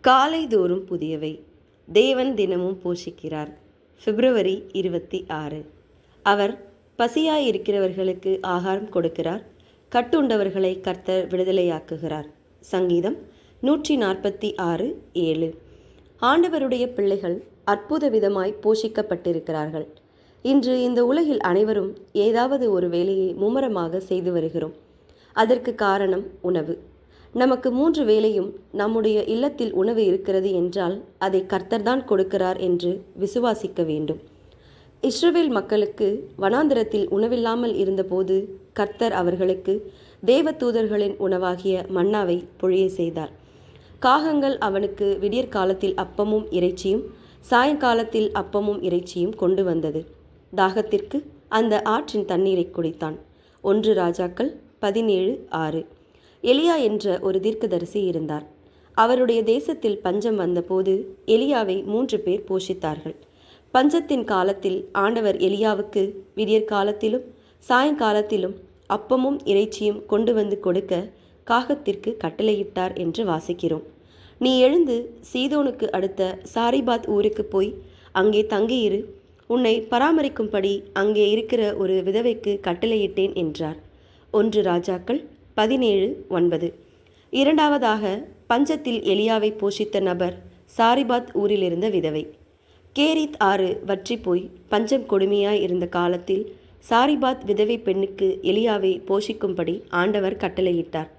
காலை தோறும் புதியவை. தேவன் தினமும் போஷிக்கிறார். பிப்ரவரி இருபத்தி ஆறு. அவர் பசியாயிருக்கிறவர்களுக்கு ஆகாரம் கொடுக்கிறார். கட்டுண்டவர்களை கர்த்தர் விடுதலையாக்குகிறார். சங்கீதம் நூற்றி நாற்பத்தி ஆறு ஏழு. ஆண்டவருடைய பிள்ளைகள் அற்புத விதமாய் போஷிக்கப்பட்டிருக்கிறார்கள். இன்று இந்த உலகில் அனைவரும் ஏதாவது ஒரு வேலையை மும்முரமாக செய்து வருகிறோம். அதற்கு காரணம் உணவு. நமக்கு மூன்று வேளையும் நம்முடைய இல்லத்தில் உணவு இருக்கிறது என்றால் அதை கர்த்தர்தான் கொடுக்கிறார் என்று விசுவாசிக்க வேண்டும். இஸ்ரவேல் மக்களுக்கு வனாந்திரத்தில் உணவில்லாமல் இருந்தபோது கர்த்தர் அவர்களுக்கு தேவதூதர்களின் உணவாகிய மன்னாவை பொழிய செய்தார். காகங்கள் அவனுக்கு விடியற்காலத்தில் அப்பமும் இறைச்சியும் சாயங்காலத்தில் அப்பமும் இறைச்சியும் கொண்டு வந்தது. தாகத்திற்கு அந்த ஆற்றின் தண்ணீரை குடித்தான். ஒன்று ராஜாக்கள் பதினேழு ஆறு. எலியா என்ற ஒரு தீர்க்கதரிசி இருந்தார். அவருடைய தேசத்தில் பஞ்சம் வந்தபோது எலியாவை மூன்று பேர் போஷித்தார்கள். பஞ்சத்தின் காலத்தில் ஆண்டவர் எலியாவுக்கு விடியற்காலத்திலும் சாயங்காலத்திலும் அப்பமும் இறைச்சியும் கொண்டு வந்து கொடுக்க காகத்திற்கு கட்டளையிட்டார் என்று வாசிக்கிறோம். நீ எழுந்து சீதோனுக்கு அடுத்த சாரிபாத் ஊருக்கு போய் அங்கே தங்கியிரு. உன்னை பராமரிக்கும்படி அங்கே இருக்கிற ஒரு விதவைக்கு கட்டளையிட்டேன் என்றார். ஒன்று ராஜாக்கள் பதினேழு ஒன்பது. இரண்டாவதாக பஞ்சத்தில் எலியாவை போஷித்த நபர் சாரிபாத் ஊரிலிருந்த விதவை. கேரித் ஆறு வற்றி போய் பஞ்சம் கொடுமையாய் இருந்த காலத்தில் சாரிபாத் விதவை பெண்ணுக்கு எலியாவை போஷிக்கும்படி ஆண்டவர் கட்டளையிட்டார்.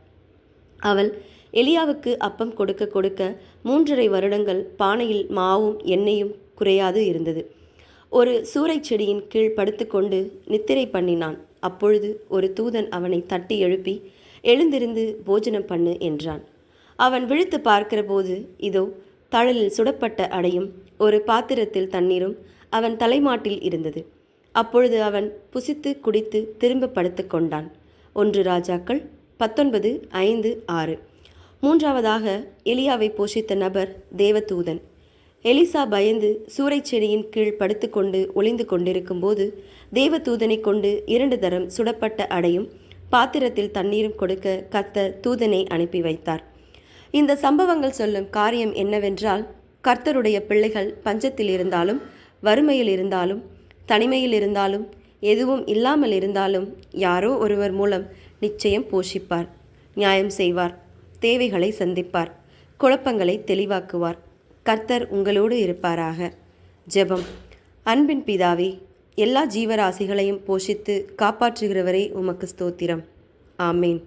அவள் எலியாவுக்கு அப்பம் கொடுக்க கொடுக்க மூன்றரை வருடங்கள் பானையில் மாவும் எண்ணெயும் குறையாது இருந்தது. ஒரு சூறைச் செடியின் கீழ் படுத்துக்கொண்டு நித்திரை பண்ணினான். அப்பொழுது ஒரு தூதன் அவனை தட்டி எழுப்பி எழுந்திருந்து போஜனம் பண்ணு என்றான். அவன் விழித்து பார்க்கிறபோது இதோ தழலில் சுடப்பட்ட அடையும் ஒரு பாத்திரத்தில் தண்ணீரும் அவன் தலைமாட்டில் இருந்தது. அப்பொழுது அவன் புசித்து குடித்து திரும்ப படுத்து கொண்டான். ஒன்று ராஜாக்கள் பத்தொன்பது ஐந்து ஆறு. மூன்றாவதாக எலியாவை போஷித்த நபர் தேவதூதன். எலிசா பயந்து சூறை செடியின் கீழ் படுத்துக்கொண்டு ஒளிந்து கொண்டிருக்கும்போது தேவதூதனை கொண்டு இரண்டு தரம் சுடப்பட்ட அடையும் பாத்திரத்தில் தண்ணீரும் கொடுக்க கர்த்தர் தூதனை அனுப்பி வைத்தார். இந்த சம்பவங்கள் சொல்லும் காரியம் என்னவென்றால் கர்த்தருடைய பிள்ளைகள் பஞ்சத்தில் இருந்தாலும் வறுமையில் இருந்தாலும் தனிமையில் இருந்தாலும் எதுவும் இல்லாமல் இருந்தாலும் யாரோ ஒருவர் மூலம் நிச்சயம் போஷிப்பார் நியாயம் செய்வார் தேவைகளை சந்திப்பார் குழப்பங்களை தெளிவாக்குவார். கர்த்தர் உங்களோடு இருப்பாராக. ஜெபம். அன்பின் பிதாவே எல்லா ஜீவராசிகளையும் போஷித்து காப்பாற்றுகிறவரே உமக்கு ஸ்தோத்திரம். ஆமேன்.